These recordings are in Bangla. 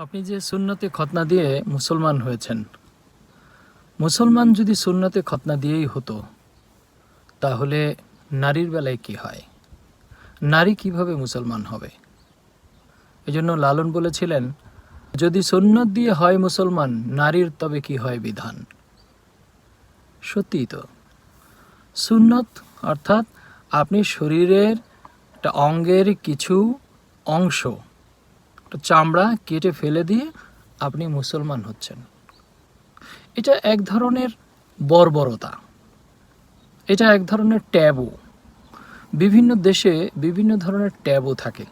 আপনি যে সুন্নতে খতনা দিয়ে মুসলমান হয়েছেন, মুসলমান যদি সুন্নতে খতনা দিয়েই হতো, তাহলে নারীর বেলায় কি হয়? নারী কীভাবে মুসলমান হবে? এজন্য লালন বলেছিলেন, যদি সুন্নত দিয়ে হয় মুসলমান, নারীর তবে কি হয় বিধান? সত্যিই তো। সুন্নত অর্থাৎ আপনি শরীরের একটা অঙ্গের কিছু অংশ চামড়া কেটে ফেলে দিয়ে আপনি মুসলমান হচ্ছেন। এটা এক ধরনের বর্বরতা। এটা এক ধরনের ট্যাবু। বিভিন্ন দেশে বিভিন্ন ধরনের ট্যাবু থাকে।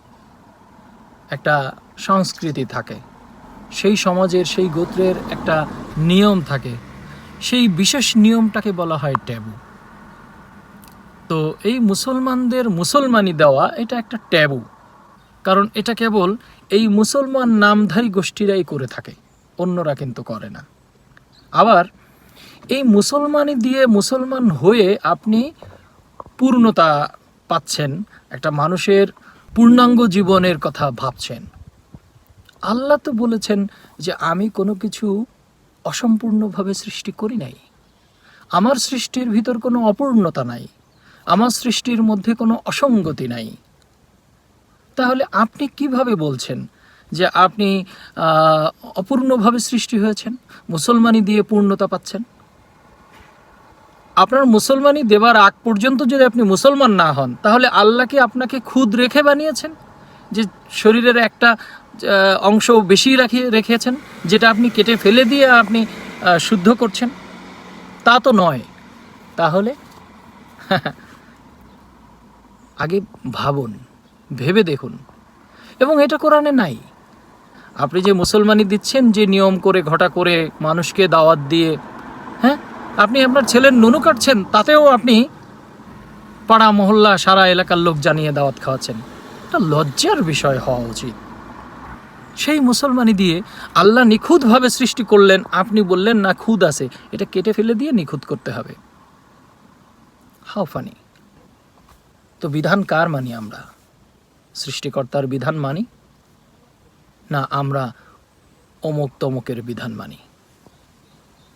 একটা সংস্কৃতি থাকে। সেই সমাজের, সেই গোত্রের একটা নিয়ম থাকে। সেই বিশেষ নিয়মটাকে বলা হয় ট্যাবু। তো এই মুসলমানদের মুসলমানি দেওয়া এটা একটা ট্যাবু। কারণ এটা কেবল এই মুসলমান নামধারী গোষ্ঠীরাই করে থাকে, অন্যরা কিন্তু করে না। আবার এই মুসলমানি দিয়ে মুসলমান হয়ে আপনি পূর্ণতা পাচ্ছেন, একটা মানুষের পূর্ণাঙ্গ জীবনের কথা ভাবছেন। আল্লাহ তো বলেছেন যে, আমি কোনো কিছু অসম্পূর্ণভাবে সৃষ্টি করি নাই। আমার সৃষ্টির ভিতর কোনো অপূর্ণতা নাই। আমার সৃষ্টির মধ্যে কোনো অসঙ্গতি নাই। তাহলে আপনি কীভাবে বলছেন যে আপনি অপূর্ণভাবে সৃষ্টি হয়েছেন? মুসলমানি দিয়ে পূর্ণতা পাচ্ছেন? আপনার মুসলমানি দেবার আগ পর্যন্ত যদি আপনি মুসলমান না হন, তাহলে আল্লাহ কি আপনাকে খুদ রেখে বানিয়েছেন? যে শরীরের একটা অংশ বেশি রাখি, রেখেছেন, যেটা আপনি কেটে ফেলে দিয়ে আপনি শুদ্ধ করছেন? তা তো নয়। তাহলে? আগে ভাবুন। ভেবে দেখুন। এবং এটা কোরআনে নাই। আপনি যে মুসলমানি দিচ্ছেন, যে নিয়ম করে, ঘটা করে মানুষকে দাওয়াত দিয়ে হ্যাঁ? আপনি আপনার ছেলের নুনু কাটছেন, তাতেও আপনি পাড়া, মহল্লা, সারা এলাকার লোক জানিয়ে দাওয়াত খাওয়াচ্ছেন। এটা লজ্জার বিষয় হওয়া উচিত। সেই মুসলমানি দিয়ে আল্লাহ নিখুঁতভাবে সৃষ্টি করলেন, আপনি বললেন, না, খুদ আছে। এটা কেটে ফেলে দিয়ে নিখুঁত করতে হবে। How funny. তো বিধান কার মানি আমরা? সৃষ্টিকর্তার বিধান মানি? না, আমরা অমুক তমুকের বিধান মানি।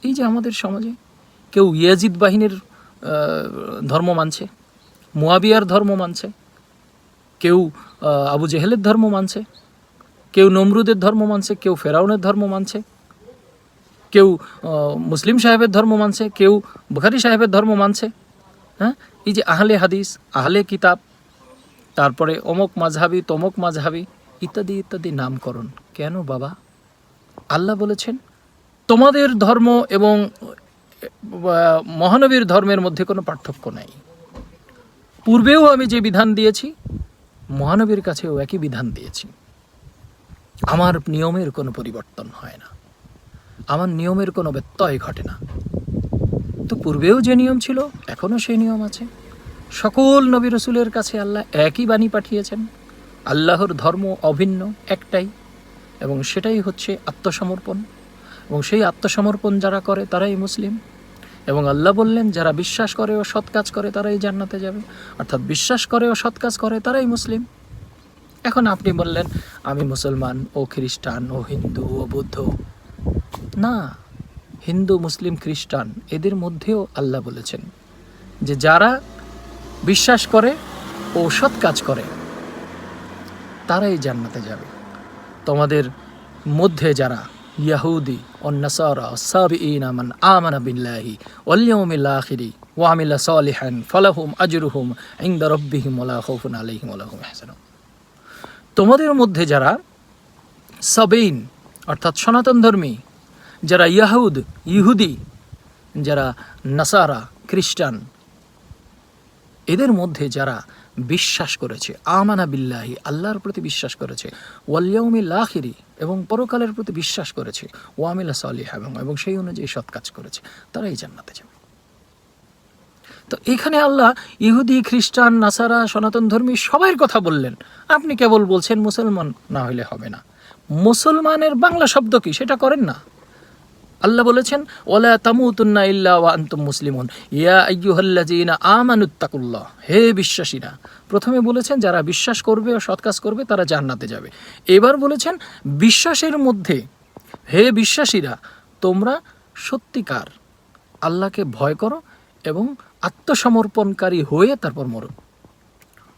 এই যে আমাদের সমাজে কেউ ইয়াজিদ বাহিনীর ধর্ম মানছে, মুয়াবিয়ার ধর্ম মানছে, কেউ আবু জেহেলের ধর্ম মানছে, কেউ নমরুদের ধর্ম মানছে, কেউ ফেরাউনের ধর্ম মানছে, কেউ মুসলিম সাহেবের ধর্ম মানছে, কেউ বুখারি সাহেবের ধর্ম মানছে হ্যাঁ? এই যে আহলে হাদিস, আহলে কিতাব তারপরে অমুক মাঝহাবি, তমক মাঝহাবি, ইত্যাদি ইত্যাদি নামকরণ। কেন বাবা? আল্লাহ বলেছেন, তোমাদের ধর্ম এবং মহানবীর ধর্মের মধ্যে কোনো পার্থক্য নাই। পূর্বেও আমি যে বিধান দিয়েছি, মহানবীর কাছেও একই বিধান দিয়েছি। আমার নিয়মের কোনো পরিবর্তন হয় না। আমার নিয়মের কোনো ব্যত্যয় ঘটে না। তো পূর্বেও যে নিয়ম ছিল এখনও সেই নিয়ম আছে। সকল নবী রসুলের কাছে আল্লাহ একই বাণী পাঠিয়েছেন। আল্লাহর ধর্ম অভিন্ন একটাই, এবং সেটাই হচ্ছে আত্মসমর্পণ। এবং সেই আত্মসমর্পণ যারা করে তারাই মুসলিম। এবং আল্লাহ বললেন, যারা বিশ্বাস করে ও সৎ কাজ করে তারাই জান্নাতে যাবে। অর্থাৎ বিশ্বাস করে ও সৎ কাজ করে তারাই মুসলিম। এখন আপনি বললেন, আমি মুসলমান ও খ্রিস্টান ও হিন্দু ও বৌদ্ধ। না, হিন্দু, মুসলিম, খ্রিস্টান, এদের মধ্যেও আল্লাহ বলেছেন যে যারা বিশ্বাস করে ও সৎ কাজ করে, তারাই জান্নাতে যাবে। তোমাদের মধ্যে যারা ইয়াহুদি তোমাদের মধ্যে যারা সাবেইন অর্থাৎ সনাতন ধর্মী, যারা ইয়াহুদ, ইহুদি, যারা নাসারা, খ্রিস্টান এদের মধ্যে যারা বিশ্বাস করেছে, আমানা বিল্লাহি, আল্লাহর প্রতি বিশ্বাস করেছে ওয়ালিয়াউমিল আখিরি, এবং পরকালের প্রতি বিশ্বাস করেছে ওয়ামিলা সালিহ, এবং এবং সেই অনুযায়ী সৎ কাজ করেছে, তারাই জান্নাতে যাবে। তো এখানে আল্লাহ ইহুদি, খ্রিস্টান, নাসারা, সনাতন ধর্মী সবার কথা বললেন। আপনি কেবল বলছেন মুসলমান না হলে হবে না। মুসলমানের বাংলা শব্দ কি? সেটা করেন না। আল্লাহ বলেছেন ওলা তামুতুন্না ইল্লা ওয়া আনতুম মুসলিমুন। ইয়া আইয়ুহাল্লাযীনা আমানুত্তাকুল্লাহ হে বিশ্বাসীরা, প্রথমে বলেছেন, যারা বিশ্বাস করবে ও সৎ কাজ করবে, তারা জান্নাতে যাবে। এবার বলেছেন, বিশ্বাসের মধ্যে, হে বিশ্বাসীরা, তোমরা সত্যিকার আল্লাহকে ভয় করো এবং আত্মসমর্পণকারী হয়ে তারপর মরো।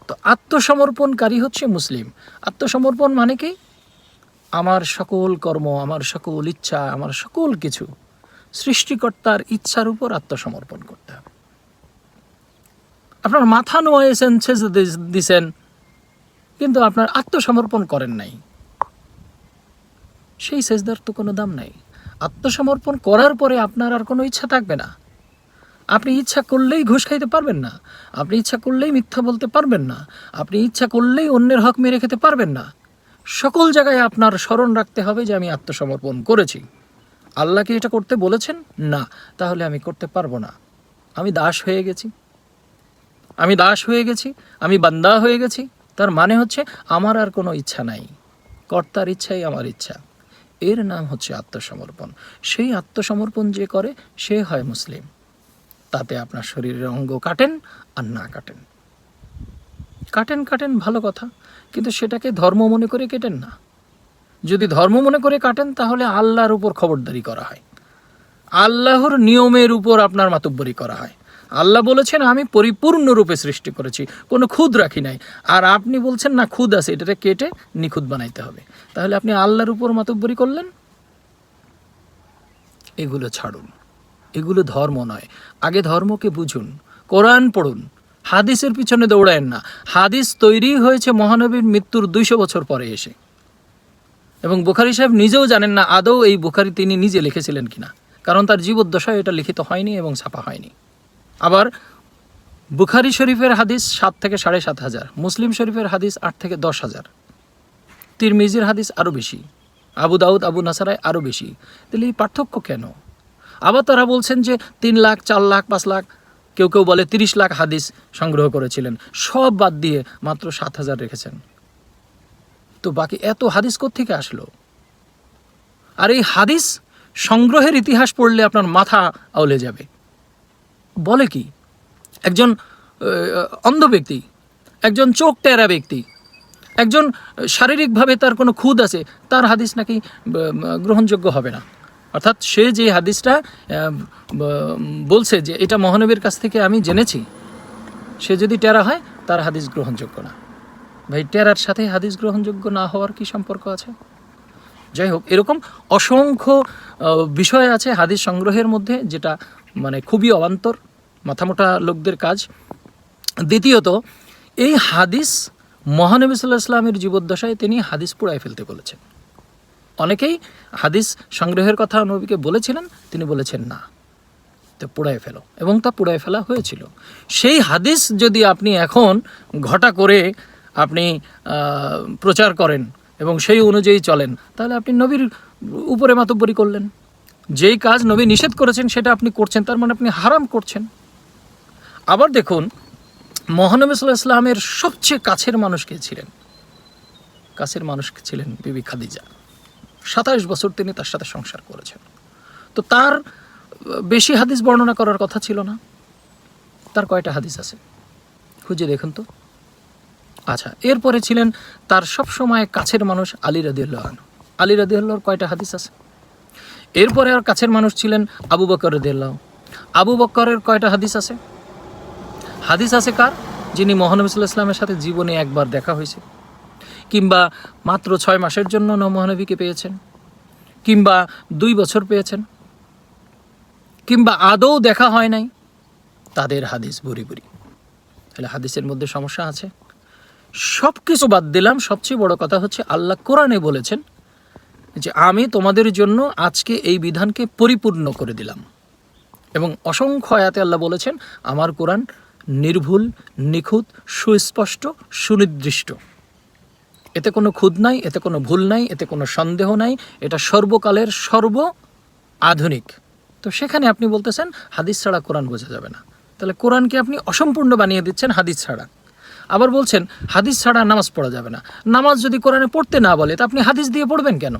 তো আত্মসমর্পণকারী হচ্ছে মুসলিম। আত্মসমর্পণ মানে কি? আমার সকল কর্ম, আমার সকল ইচ্ছা, আমার সকল কিছু সৃষ্টিকর্তার ইচ্ছার উপর আত্মসমর্পণ করতে হবে। আপনার মাথা নোয়েছেন সেজে দিছেন, কিন্তু আপনার আত্মসমর্পণ করেন নাই। সেই সেজদার তো কোনো দাম নাই। আত্মসমর্পণ করার পরে আপনার আর কোনো ইচ্ছা থাকবে না। আপনি ইচ্ছা করলেই ঘুষ খাইতে পারবেন না। আপনি ইচ্ছা করলেই মিথ্যা বলতে পারবেন না। আপনি ইচ্ছা করলেই অন্যের হক মেরে খেতে পারবেন না। সকল জায়গায় আপনার স্মরণ রাখতে হবে যে আমি আত্মসমর্পণ করেছি। আল্লাহকে এটা করতে বলেছেন? না। তাহলে আমি করতে পারব না। আমি দাস হয়ে গেছি। আমি দাস হয়ে গেছি। আমি বান্দা হয়ে গেছি। তার মানে হচ্ছে আমার আর কোনো ইচ্ছা নাই। কর্তার ইচ্ছাই আমার ইচ্ছা। এর নাম হচ্ছে আত্মসমর্পণ। সেই আত্মসমর্পণ যে করে, সে হয় মুসলিম। তাতে আপনার শরীরের অঙ্গ কাটেন আর না কাটেন। কাটেন কাটেন, ভালো কথা। কিন্তু সেটাকে ধর্ম মনে করে কেটেন না। যদি ধর্ম মনে করে কাটেন, তাহলে আল্লাহর উপর খবরদারি করা হয়। আল্লাহর নিয়মের উপর আপনার মাতব্বরি করা হয়। আল্লাহ বলেছেন, আমি পরিপূর্ণরূপে সৃষ্টি করেছি, কোনো খুদ রাখি নাই। আর আপনি বলছেন, না, খুদ আছে, এটাকে কেটে নিখুঁত বানাইতে হবে। তাহলে আপনি আল্লাহর উপর মাতব্বরি করলেন? এগুলো ছাড়ুন। এগুলো ধর্ম নয়। আগে ধর্মকে বুঝুন। কোরআন পড়ুন। হাদিসের পিছনে দৌড়ায়েন না। হাদিস তৈরি হয়েছে মহানবীর মৃত্যুর দুইশো বছর পরে এসে। এবং বুখারি সাহেব নিজেও জানেন না আদৌ এই বুখারি তিনি নিজে লিখেছিলেন কিনা। কারণ তার জীবদ্দশায় এটা লিখিত হয়নি এবং ছাপা হয়নি। আবার বুখারি শরীফের হাদিস সাত থেকে সাড়ে সাত হাজার, মুসলিম শরীফের হাদিস আট থেকে দশ হাজার। তিরমিজির হাদিস আরও বেশি, আবু দাউদ, আবু নাসারায় আরও বেশি। তাহলে এই পার্থক্য কেন? আবার তারা বলছেন যে তিন লাখ, চার লাখ, পাঁচ লাখ কেউ কেউ বলে তিরিশ লাখ হাদিস সংগ্রহ করেছিলেন। সব বাদ দিয়ে মাত্র সাত হাজার রেখেছেন। তো বাকি এত হাদিস থেকে আসলো? আর এই হাদিস সংগ্রহের ইতিহাস পড়লে আপনার মাথা আউলে যাবে। বলে কি? একজন অন্ধ ব্যক্তি, একজন চোখ টেরা ব্যক্তি, একজন শারীরিকভাবে তার কোনো খুদ আছে, তার হাদিস নাকি গ্রহণযোগ্য হবে না। অর্থাৎ সে যে হাদিসটা বলছে যে এটা মহানবীর কাছ থেকে আমি জেনেছি, সে যদি টেরা হয়, তার হাদিস গ্রহণযোগ্য না। ভাই, টেরার সাথে হাদিস গ্রহণযোগ্য না হওয়ার কি সম্পর্ক আছে? যাই হোক, এরকম অসংখ্য বিষয় আছে হাদিস সংগ্রহের মধ্যে, যেটা মানে খুবই অবান্তর, মাথামোটা লোকদের কাজ। দ্বিতীয়ত, এই হাদিস মহানবী সাল্লাহ ইসলামের জীবদ্দশায় তিনি হাদিস পুড়ায় ফেলতে বলেছেন। অনেকেই হাদিস সংগ্রহের কথা নবীকে বলেছিলেন, তিনি বলেছেন না। তো পুড়ায় ফেলো। এবং তা পুড়ায় ফেলা হয়েছিল। সেই হাদিস যদি আপনি এখন ঘটা করে আপনি প্রচার করেন এবং সেই অনুযায়ী চলেন, তাহলে আপনি নবীর উপরে মাতব্বরি করলেন। যেই কাজ নবী নিষেধ করেছেন, সেটা আপনি করছেন, তার মানে আপনি হারাম করছেন। আবার দেখুন, মহানবী সাল্লাহ ইসলামের সবচেয়ে কাছের মানুষ কে ছিলেন? কাছের মানুষ ছিলেন বিবি খাদিজা। সাতাশ বছর তিনি তার সাথে সংসার করেছেন। তো তার বেশি হাদিস বর্ণনা করার কথা ছিল না। তার কয়টা হাদিস আছে? খুঁজে দেখুন তো। আচ্ছা এরপরে ছিলেন তার সব সময় কাছের মানুষ আলী রাদিউল্লাহ আলী রাদিউল্লাহর কয়টা হাদিস আছে? এরপরে আর কাছের মানুষ ছিলেন আবু বকর রাদিউল্লাহ আবু বকরের কয়টা হাদিস আছে? হাদিস আছে কার? যিনি মহানবী সাল্লাহ ইসলামের সাথে জীবনে একবার দেখা হয়েছে। কিংবা মাত্র ছয় মাসের জন্য মহানবীকে পেয়েছেন, কিংবা দুই বছর পেয়েছেন, কিংবা আদৌ দেখা হয় নাই, তাদের হাদিস বুড়ি বুড়ি তাহলে হাদিসের মধ্যে সমস্যা আছে। সব কিছু বাদ দিলাম, সবচেয়ে বড় কথা হচ্ছে আল্লাহ কোরআনে বলেছেন যে, আমি তোমাদের জন্য আজকে এই বিধানকে পরিপূর্ণ করে দিলাম। এবং অসংখ্য আয়াতে আল্লাহ বলেছেন, আমার কোরআন নির্ভুল, নিখুঁত, সুস্পষ্ট, সুনির্দিষ্ট। এতে কোনো খুদ নাই, এতে কোনো ভুল নাই, এতে কোনো সন্দেহ নাই। এটা সর্বকালের সর্ব আধুনিক। তো সেখানে আপনি বলতেছেন, হাদিস ছাড়া কোরআন বোঝা যাবে না। তাহলে কোরআনকে আপনি অসম্পূর্ণ বানিয়ে দিচ্ছেন হাদিস ছাড়া। আবার বলছেন, হাদিস ছাড়া নামাজ পড়া যাবে না। নামাজ যদি কোরআনে পড়তে না বলে, তা আপনি হাদিস দিয়ে পড়বেন কেন?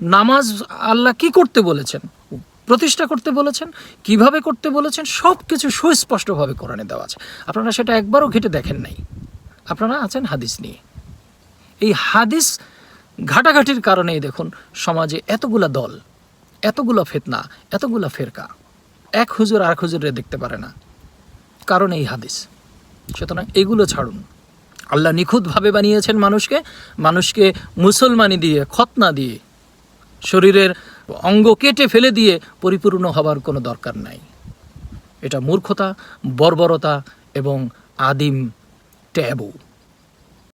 নামাজ আল্লাহ কি করতে বলেছেন? প্রতিষ্ঠা করতে বলেছেন? কীভাবে করতে বলেছেন? সব কিছু সুস্পষ্টভাবে কোরআনে দেওয়া আছে। আপনারা সেটা একবারও ঘেটে দেখেন নাই। আপনারা আছেন হাদিস নিয়ে। এই হাদিস ঘাটাঘাটির কারণেই দেখুন সমাজে এতগুলা দল, এতগুলো ফেতনা, এতগুলা ফেরকা। এক হুজুর আর এক হুজুরে দেখতে পারে না। কারণ এই হাদিস। সুতরাং এগুলো ছাড়ুন। আল্লাহ নিখুঁতভাবে বানিয়েছেন মানুষকে মানুষকে মুসলমানি দিয়ে খতনা দিয়ে, শরীরের অঙ্গ কেটে ফেলে দিয়ে পরিপূর্ণ হবার কোনো দরকার নাই। এটা মূর্খতা, বর্বরতা এবং আদিম ট্যাবু।